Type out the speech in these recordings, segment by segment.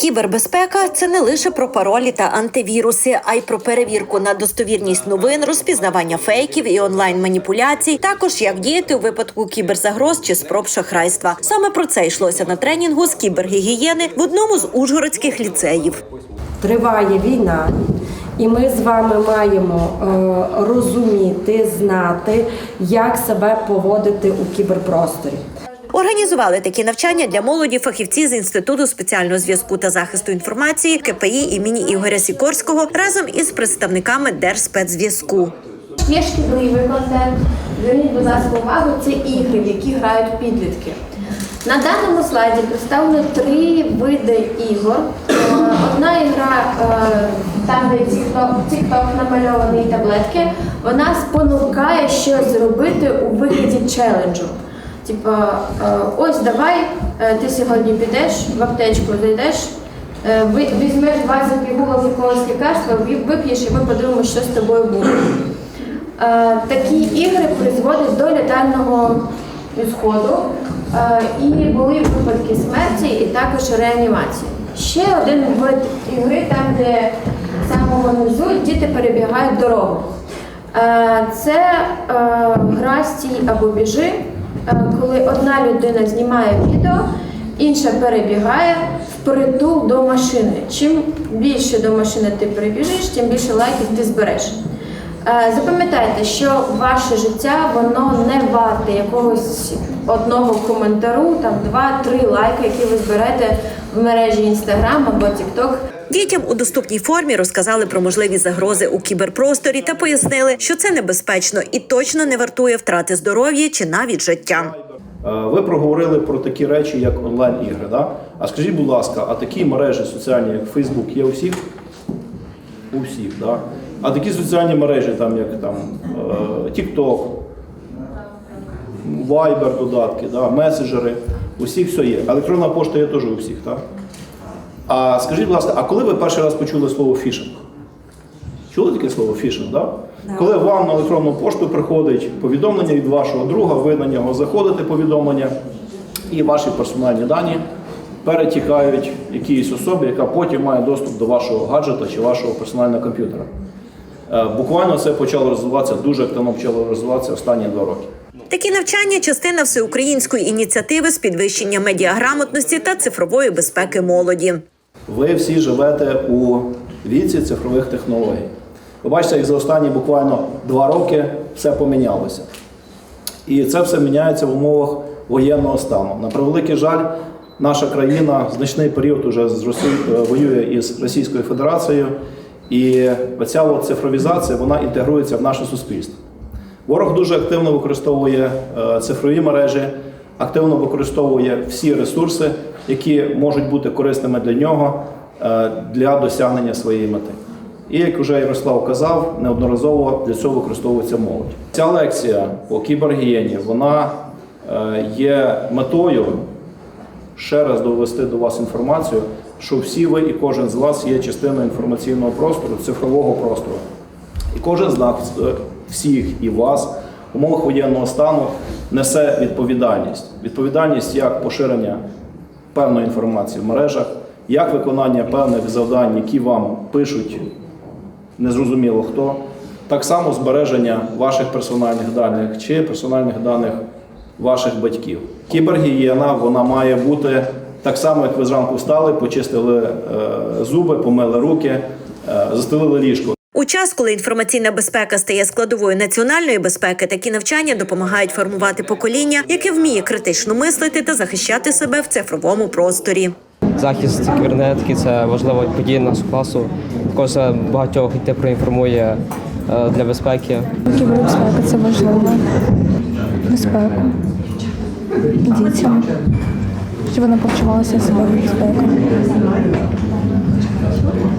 Кібербезпека це не лише про паролі та антивіруси, а й про перевірку на достовірність новин, розпізнавання фейків і онлайн маніпуляцій. Також як діяти у випадку кіберзагроз чи спроб шахрайства. Саме про це йшлося на тренінгу з кібергігієни в одному з ужгородських ліцеїв. Триває війна, і ми з вами маємо е, розуміти, знати, як себе поводити у кіберпросторі. Організували такі навчання для молоді фахівці з інституту спеціального зв'язку та захисту інформації КПІ імені Ігоря Сікорського разом із представниками Держспецзв'язку. Є шкідливий контент. Зверніть, будь ласка, увагу, це ігри, в які грають підлітки. На даному слайді представлено три види ігор. Е, Одна ігра, е, там, де TikTok намальований таблетки, вона спонукає щось зробити у вигляді челенджу. Типа, е, ось давай, е, ти сьогодні підеш в аптечку, зайдеш, е, візьмеш 20 пігулок якогось лікарства, вип'єш і ми подивимося, що з тобою буде. Такі ігри призводять до летального ісходу. І були випадки смерті і також реанімації. Ще один вид ігри, там, де з самого низу діти перебігають дорогу. Це гра стій або біжи, коли одна людина знімає відео, інша перебігає впритул до машини. Чим більше до машини ти прибіжиш, тим більше лайків ти збереш. Е, Запам'ятайте, що ваше життя воно не варте якогось одного коментару, там два-три лайки, які ви зберете в мережі Instagram або TikTok. Дітям у доступній формі розказали про можливі загрози у кіберпросторі та пояснили, що це небезпечно і точно не вартує втрати здоров'я чи навіть життя. Е, Ви проговорили про такі речі, як онлайн-ігри. Да? А скажіть, будь ласка, а такі мережі соціальні, як Facebook, є у всіх? У всіх, да? А такі соціальні мережі, там, як там, е, TikTok, Viber додатки, да? меседжери, у всіх все є. Електронна пошта є теж у всіх, так? А скажіть, будь ласка, а коли ви перший раз почули слово фішинг? Чули таке слово фішинг, да? Коли вам на електронну пошту приходить повідомлення від вашого друга, ви на нього заходите повідомлення, і ваші персональні дані перетікають якійсь особі, яка потім має доступ до вашого гаджета чи вашого персонального комп'ютера. Е, Буквально це почало розвиватися, дуже активно почало розвиватися останні два роки. Такі навчання частина всеукраїнської ініціативи з підвищення медіаграмотності та цифрової безпеки молоді. Ви всі живете у віці цифрових технологій. Ви бачите, як за останні буквально два роки все помінялося. І це все міняється в умовах воєнного стану. На превеликий жаль, наша країна значний період уже з Росією воює із Російською Федерацією, і оця от цифровізація вона інтегрується в наше суспільство. Ворог дуже активно використовує е, цифрові мережі, активно використовує всі ресурси, які можуть бути корисними для нього е, для досягнення своєї мети. І як вже Ярослав казав, неодноразово для цього використовується молодь. Ця лекція по кібергієні вона е, є метою ще раз довести до вас інформацію, що всі ви і кожен з вас є частиною інформаційного простору, цифрового простору. І кожен з нас, е, всіх і вас, в умовах воєнного стану несе відповідальність. Відповідальність як поширення певної інформації в мережах, як виконання певних завдань, які вам пишуть незрозуміло хто, так само збереження ваших персональних даних чи персональних даних ваших батьків. Кібергігієна вона має бути так само, як ви зранку встали, почистили е, зуби, помили руки, е, застелили ліжко. Час, коли інформаційна безпека стає складовою національної безпеки, такі навчання допомагають формувати покоління, яке вміє критично мислити та захищати себе в цифровому просторі. Захист кібернетики це важлива подія нашого класу. Також багатьох дітей проінформує е, для безпеки. Кібербезпека це важливо. Безпеку дітям, щоб вони почувалися себе в безпеці.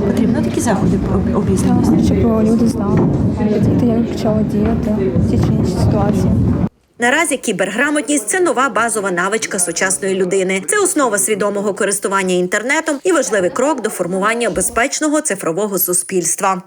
Потрібно такі заходи по обізнаності. Щоб люди знали, як почали діяти в ті чи інші ситуації. Наразі кіберграмотність це нова базова навичка сучасної людини. Це основа свідомого користування інтернетом і важливий крок до формування безпечного цифрового суспільства.